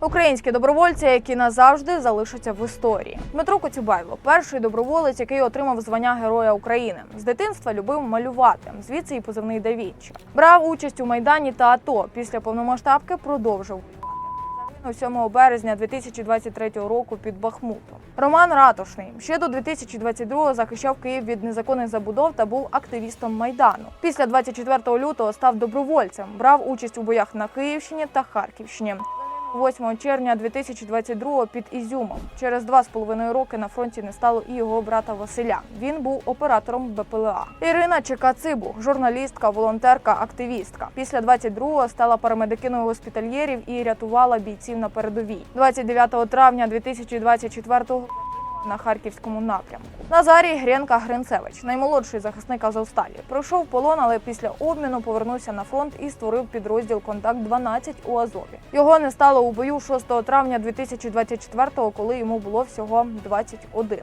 Українські добровольці, які назавжди залишаться в історії. Дмитро Коцюбайло, перший доброволець, який отримав звання Героя України. З дитинства любив малювати, звідси і позивний Да Вінчі. Брав участь у майдані та АТО. Після повномасштабки продовжив. Загинув 7 березня 2023 року під Бахмутом. Роман Ратушний ще до 2022-го захищав Київ від незаконних забудов та був активістом майдану. Після 24 лютого став добровольцем, брав участь у боях на Київщині та Харківщині. 8 червня 2022-го під Ізюмом. Через два з половиною роки на фронті не стало і його брата Василя. Він був оператором БПЛА. Ірина Чекацибу, журналістка, волонтерка, активістка. Після 22-го стала парамедикиною госпітальєрів і рятувала бійців на передовій. 29 травня 2024-го на харківському напрямку. Назарій Гренка Гринцевич, наймолодший захисник Азовсталі, пройшов полон, але після обміну повернувся на фронт і створив підрозділ Контакт 12 у Азові. Його не стало у бою 6 травня 2024-го, коли йому було всього 21.